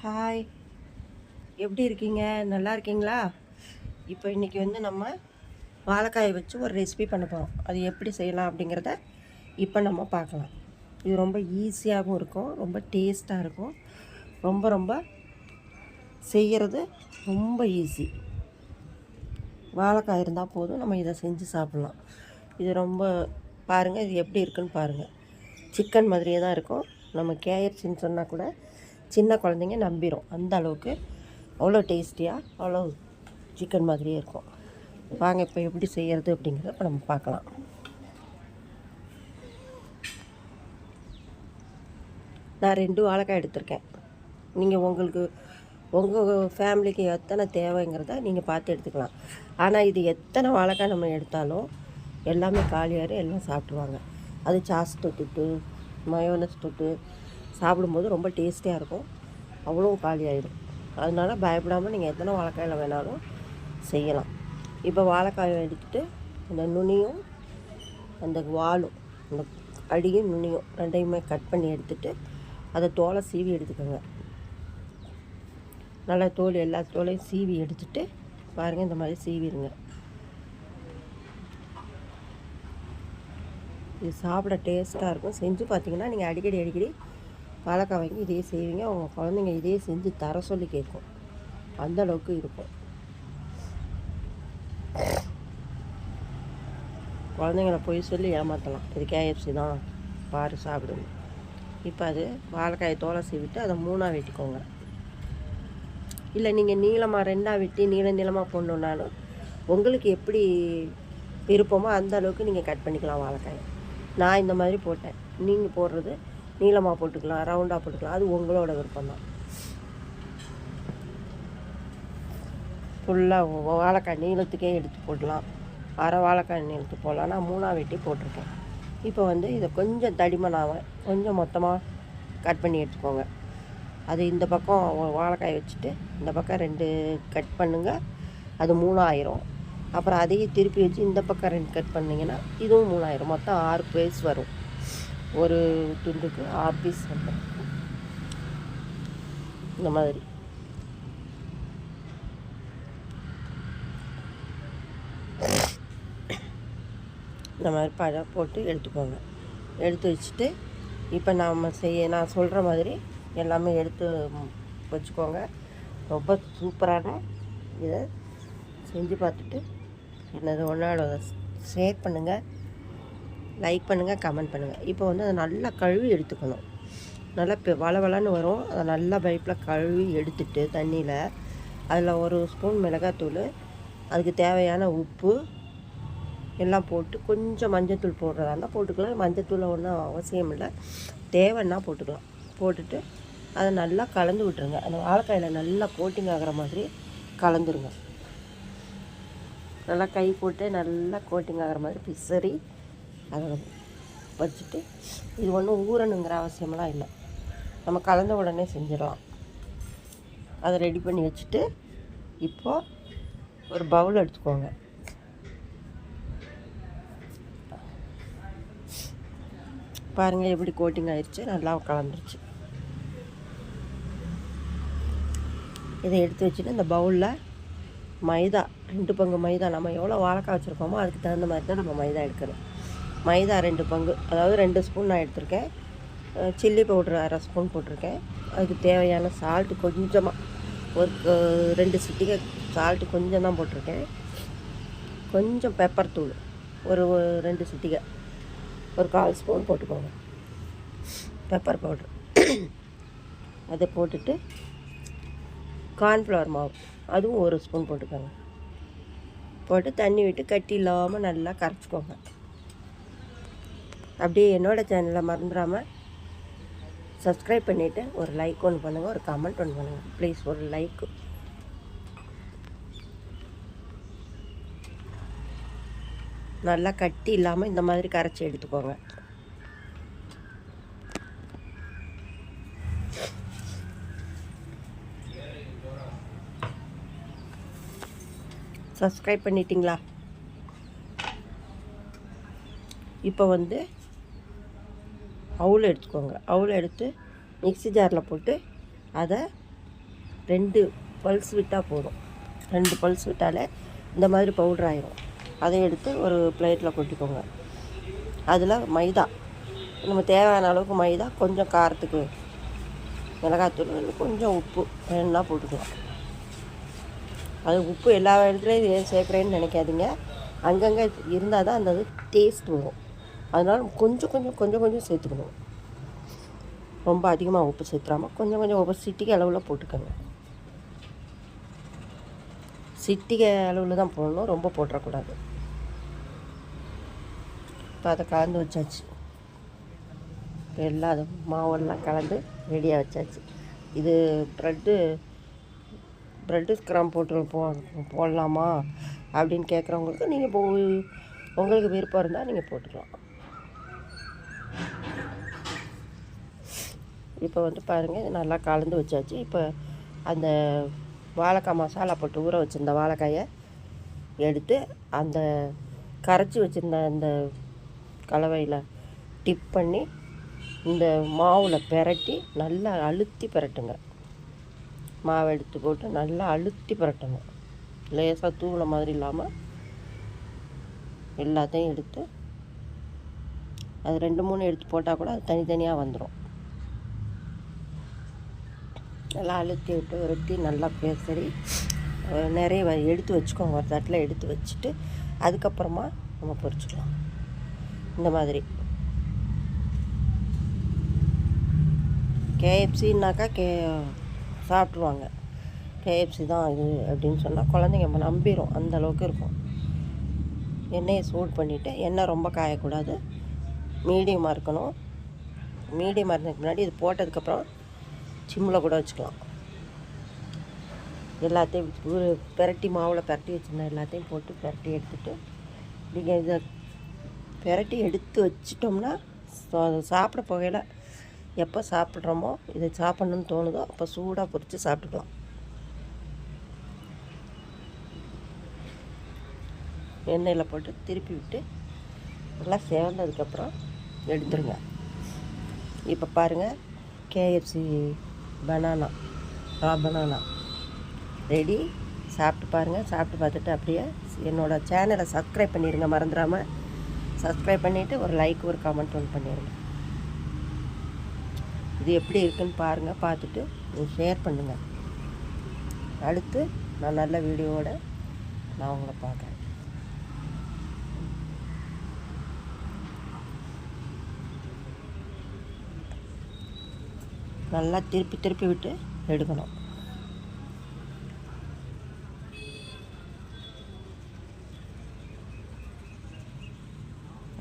Hi எப்படி இருக்கீங்க? நல்லா இருக்கீங்களா? இப்போ இன்றைக்கி வந்து நம்ம வாழைக்காயை வச்சு ஒரு ரெசிபி பண்ண போகிறோம் அது எப்படி செய்யலாம் அப்படிங்கிறத இப்போ நம்ம பார்க்கலாம். இது ரொம்ப ஈஸியாகவும் இருக்கும். ரொம்ப டேஸ்ட்டாக இருக்கும். ரொம்ப ரொம்ப செய்கிறது ரொம்ப ஈஸி வாழைக்காய் இருந்தால் போதும். நம்ம இதை செஞ்சு சாப்பிட்லாம். இது ரொம்ப பாருங்கள் இது எப்படி இருக்குன்னு பாருங்கள் சிக்கன் மாதிரியே தான் இருக்கும். நம்ம கேஎஃப்சின்னு சொன்னால் கூட சின்ன குழந்தைங்க நம்பிடும் அந்த அளவுக்கு அவ்வளோ டேஸ்டியாக அவ்வளோ சிக்கன் மாதிரியே இருக்கும். வாங்க இப்போ எப்படி செய்கிறது அப்படிங்கிறத இப்போ நம்ம பார்க்கலாம். நான் ரெண்டு வாழைக்காய் எடுத்திருக்கேன். நீங்கள் உங்களுக்கு உங்கள் ஃபேமிலிக்கு எத்தனை தேவைங்கிறத நீங்கள் பார்த்து எடுத்துக்கலாம். ஆனால் இது எத்தனை வாழைக்காய் நம்ம எடுத்தாலும் எல்லாமே காலியாரு எல்லாம் சாப்பிட்ருவாங்க அது சாஸ் தொட்டுட்டு மயோனஸ் தொட்டு சாப்பிடும்போது ரொம்ப டேஸ்டியாக இருக்கும். அவ்வளோ காலி ஆயிடும். அதனால பயப்படாமல் நீங்கள் எத்தனை வாழைக்காயில் வேணாலும் செய்யலாம். இப்போ வாழைக்காயை எடுத்துட்டு அந்த நுனியும் அந்த வாலும் அந்த அடியும் நுனியும் ரெண்டையுமே கட் பண்ணி எடுத்துட்டு அதை தோலை சீவி எடுத்துக்கோங்க. நல்லா தோல் எல்லா தோலையும் சீவி எடுத்துட்டு பாருங்கள் இந்த மாதிரி சீவிடுங்க. இது சாப்பிட டேஸ்ட்டாக இருக்கும். செஞ்சு பார்த்தீங்கன்னா நீங்கள் அடிக்கடி அடிக்கடி வாழைக்காய் வாங்கி இதே செய்வீங்க உங்கள் குழந்தைங்க இதே செஞ்சு தர சொல்லி கேட்கும். அந்தளவுக்கு இருக்கும். குழந்தைங்கள போய் சொல்லி ஏமாற்றலாம் இது கேஎஃப்சி தான். பாரு சாப்பிடுங்க. இப்போ அது வாழைக்காயை தோலை சீவிட்டு அதை மூணாக வெட்டிக்கோங்க. இல்லை நீங்கள் நீளமாக ரெண்டாக வெட்டி நீள நீளமாக போடணுன்னாலும் உங்களுக்கு எப்படி விருப்பமோ அந்த அளவுக்கு நீங்கள் கட் பண்ணிக்கலாம் வாழைக்காயை. நான் இந்த மாதிரி போட்டேன். நீங்கள் போடுறது நீளமாக போட்டுக்கலாம் ரவுண்டாக போட்டுக்கலாம். அது உங்களோட விருப்பம் தான் ஃபுல்லாக வாழைக்காய் நீளத்துக்கே எடுத்து போடலாம். அரை வாழைக்காய் நீளத்துக்கு போடலாம். நான் மூணாக வெட்டி போட்டிருக்கேன். இப்போ வந்து இதை கொஞ்சம் தடிமனாக கொஞ்சம் மொத்தமாக கட் பண்ணி எடுத்துக்கோங்க. அது இந்த பக்கம் வாழைக்காய் வச்சுட்டு இந்த பக்கம் ரெண்டு கட் பண்ணுங்கள் அது மூணாயிரம். அப்புறம் அதையே திருப்பி வச்சு இந்த பக்கம் ரெண்டு கட் பண்ணிங்கன்னா இதுவும் மூணாயிரம். மொத்தம் ஆறு பீஸ் வரும். ஒரு துண்டுக்கு ஆறு பீஸ் வந்தேன் இந்த மாதிரி. இந்த மாதிரி பழம் போட்டு எடுத்துக்கோங்க. எடுத்து வச்சுட்டு இப்போ நாம் செய்ய நான் சொல்கிற மாதிரி எல்லாமே எடுத்து வச்சுக்கோங்க. ரொம்ப சூப்பரான இதை செஞ்சு பார்த்துட்டு என்னது ஒன்றோட ஷேர் பண்ணுங்கள் லைக் பண்ணுங்கள் கமெண்ட் பண்ணுங்கள் இப்போ வந்து அதை நல்லா கழுவி எடுத்துக்கணும். நல்லா இப்போ வளவளன்னு வரும். அதை நல்லா பைப்பில் கழுவி எடுத்துட்டு தண்ணியில் அதில் ஒரு ஸ்பூன் மிளகாத்தூள் அதுக்கு தேவையான உப்பு எல்லாம் போட்டு கொஞ்சம் மஞ்சத்தூள் போடுறதா இருந்தால் போட்டுக்கலாம். மஞ்சத்தூளை ஒன்றும் அவசியம் இல்லை. தேவைன்னா போட்டுக்கலாம். போட்டுட்டு அதை நல்லா கலந்து விட்டுருங்க. அந்த வாழைக்காயில் நல்லா கோட்டிங் ஆகிற மாதிரி கலந்துருங்க. நல்லா கை போட்டு நல்லா கோட்டிங் ஆகிற மாதிரி பிசறி அதை வச்சுட்டு இது ஒன்றும் ஊறணுங்கிற அவசியமெல்லாம் இல்லை. நம்ம கலந்த உடனே செஞ்சிடலாம். அதை ரெடி பண்ணி வச்சுட்டு இப்போது ஒரு பவுல் எடுத்துக்கோங்க. பாருங்கள் எப்படி கோட்டிங் ஆயிடுச்சு நல்லா கலந்துருச்சு. இதை எடுத்து வச்சுட்டு இந்த பவுலில் மைதா ரெண்டு பங்கு மைதா நம்ம எவ்வளோ வாழைக்காய் வச்சுருக்கோமோ அதுக்கு தகுந்த மாதிரி தான் நம்ம மைதா எடுக்கணும். மைதா ரெண்டு பங்கு. அதாவது ரெண்டு ஸ்பூன் நான் எடுத்திருக்கேன். சில்லி பவுட்ரு அரை ஸ்பூன் போட்டிருக்கேன். அதுக்கு தேவையான சால்ட்டு கொஞ்சமாக ஒரு ரெண்டு சிட்டிகை சால்ட்டு கொஞ்சம் தான் போட்டிருக்கேன். கொஞ்சம் பெப்பர் தூள். ஒரு ஒரு ரெண்டு சிட்டிகை. ஒரு கால் ஸ்பூன் போட்டுக்கோங்க. பெப்பர் பவுட்ரு அதை போட்டுட்டு கார்ன்ஃப்ளவர் மாவு. அதுவும் ஒரு ஸ்பூன் போட்டுக்கோங்க. போட்டு தண்ணி விட்டு கட்டி இல்லாமல் நல்லா கரைச்சிக்கோங்க. அப்படியே என்னோடய சேனலை மறந்துடாமல் சப்ஸ்கிரைப் பண்ணிவிட்டு ஒரு லைக் ஒன்று பண்ணுங்கள் ஒரு கமெண்ட் ஒன்று பண்ணுங்கள் ப்ளீஸ் ஒரு லைக் நல்லா கட்டி இல்லாமல் இந்த மாதிரி கரைச்சி எடுத்துக்கோங்க. சப்ஸ்கிரைப் பண்ணிட்டீங்களா? இப்போ வந்து அவுள் எடுத்துக்கோங்க. அவுள் எடுத்து மிக்சி ஜாரில் போட்டு அதை ரெண்டு பல்ஸ் விட்டால் போதும். ரெண்டு பல்ஸ் விட்டாலே இந்த மாதிரி பவுடர் ஆயிரும். அதை எடுத்து ஒரு பிளேட்டில் கொட்டிக்கோங்க. அதில் மைதா. நம்ம தேவையான அளவுக்கு மைதா கொஞ்சம் காரத்துக்கு மிளகாத்தூள் கொஞ்சம் உப்பு வேணும்னா போட்டுக்கலாம். அது உப்பு எல்லா இடத்துலையும் ஏன் சேர்க்குறேன்னு நினைக்காதீங்க. அங்கங்கே இருந்தால் தான் அந்த டேஸ்ட் வரும். அதனால் கொஞ்சம் கொஞ்சம் கொஞ்சம் கொஞ்சம் சேர்த்துக்கணும். ரொம்ப அதிகமாக உப்பு சேர்த்துறாமல் கொஞ்சம் கொஞ்சம் உப்பு சிட்டிகை அளவில் போட்டுக்கோங்க. சிட்டிகை அளவில் தான் போடணும். ரொம்ப போட்டுறக்கூடாது. இப்போ அதை கலந்து வச்சாச்சு. எல்லா அது மாவெல்லாம் கலந்து ரெடியாக வச்சாச்சு. இது ப்ரெட்டு ப்ரெட்டு ஸ்க்ரம் போட்டு போ போடலாமா அப்படின்னு கேட்குறவங்களுக்கு நீங்கள் போ உங்களுக்கு விருப்பம் இருந்தால் நீங்கள் போட்டுக்கலாம். இப்போ வந்து பாருங்கள் இது நல்லா கலந்து வச்சாச்சு. இப்போ அந்த வாழைக்காய் மசாலா போட்டு ஊற வச்சுருந்த வாழைக்காயை எடுத்து அந்த கரைச்சி வச்சுருந்த அந்த கலவையில் டிப் பண்ணி இந்த மாவில் பெரட்டி நல்லா அழுத்தி பெரட்டுங்க. மாவை எடுத்து போட்டு நல்லா அழுத்தி பெரட்டணும் லேசாக தூள மாதிரி இல்லாமல் எல்லாத்தையும் எடுத்து அது ரெண்டு மூணு எடுத்து போட்டால் கூட அது தனித்தனியாக வந்துடும் நல்லா அழுத்தி விட்டு உருட்டி நல்லா பேசறி. நிறைய வ- எடுத்து வச்சுக்கோங்க. ஒரு தட்டில் எடுத்து வச்சுட்டு அதுக்கப்புறமா நம்ம பொரிச்சுக்கலாம். இந்த மாதிரி. கேஎஃப்சின்னாக்கா கே சாப்பிட்ருவாங்க கேஎஃப்சி தான் இது அப்படின்னு சொன்னால் குழந்தைங்க நம்ம நம்பிடும் அந்த அளவுக்கு இருக்கும். எண்ணெயை சூடு பண்ணிவிட்டு எண்ணெய் ரொம்ப காயக்கூடாது. மீடியமாக இருக்கணும். மீடியமாக இருந்ததுக்கு முன்னாடி இது போட்டதுக்கப்புறம் சிம்மில் கூட வச்சுக்கலாம். எல்லாத்தையும் ஒரு பெரட்டி மாவில் பெரட்டி வச்சுருந்தேன் எல்லாத்தையும் போட்டு பெரட்டி எடுத்துட்டு நீங்கள் இதை பெரட்டி எடுத்து வச்சிட்டோம்னா சாப்பிட போகையில் எப்போ சாப்பிட்றோமோ இதை சாப்பிட்ணுன்னு தோணுதோ அப்போ சூடாக பொரித்து சாப்பிட்டுக்கலாம். எண்ணெயில் போட்டு திருப்பி விட்டு நல்லா சேர்ந்ததுக்கப்புறம் எடுத்துருங்க. இப்போ பாருங்கள் KFC banana. Raw banana. Ready சாப்பிட்டு பாருங்கள் சாப்பிட்டு பார்த்துட்டு அப்படியே என்னோடய சேனலை சப்ஸ்கிரைப் பண்ணிடுங்க மறந்துடாமல் சப்ஸ்கிரைப் பண்ணிவிட்டு ஒரு லைக் ஒரு கமெண்ட் ஒன்று பண்ணிடுங்க இது எப்படி இருக்குன்னு பாருங்கள் பார்த்துட்டு ஷேர் பண்ணுங்கள் அடுத்து நான் நல்ல வீடியோவோட நான் உங்களை பார்க்குறேன். நல்லா திருப்பி திருப்பி விட்டு எடுக்கணும்.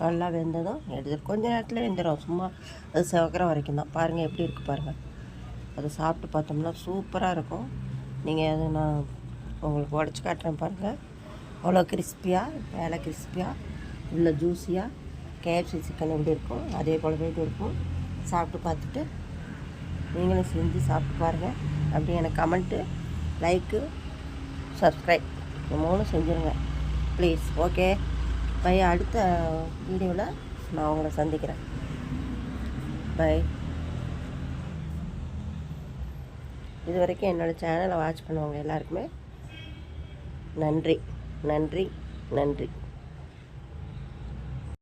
நல்லா வெந்ததும் எடுத்து கொஞ்ச நேரத்தில் வெந்துடும் சும்மா அது சிவக்கிற வரைக்கும் தான். பாருங்கள் எப்படி இருக்குது பாருங்கள் அதை சாப்பிட்டு பார்த்தோம்னா சூப்பராக இருக்கும். நீங்கள் அதை நான் உங்களுக்கு உடச்சி காட்டுறேன் பாருங்கள் அவ்வளோ கிறிஸ்பியாக வேலை கிறிஸ்பியாக உள்ள ஜூஸியாக கேஎஃப்சி சிக்கன் எப்படி இருக்கும் அதே போல் இது இருக்கும். சாப்பிட்டு பார்த்துட்டு நீங்களும் செஞ்சு சாப்பிட்டு பாருங்கள் அப்படி எனக்கு கமெண்ட்டு லைக்கு சப்ஸ்கிரைப் இது மூணும் செஞ்சுருங்க. ப்ளீஸ் ஓகே பை அடுத்த வீடியோவில் நான் உங்களை சந்திக்கிறேன். பை இது வரைக்கும் என்னோடய சேனலை வாட்ச் பண்ணுவாங்க எல்லாருக்குமே நன்றி. நன்றி. நன்றி.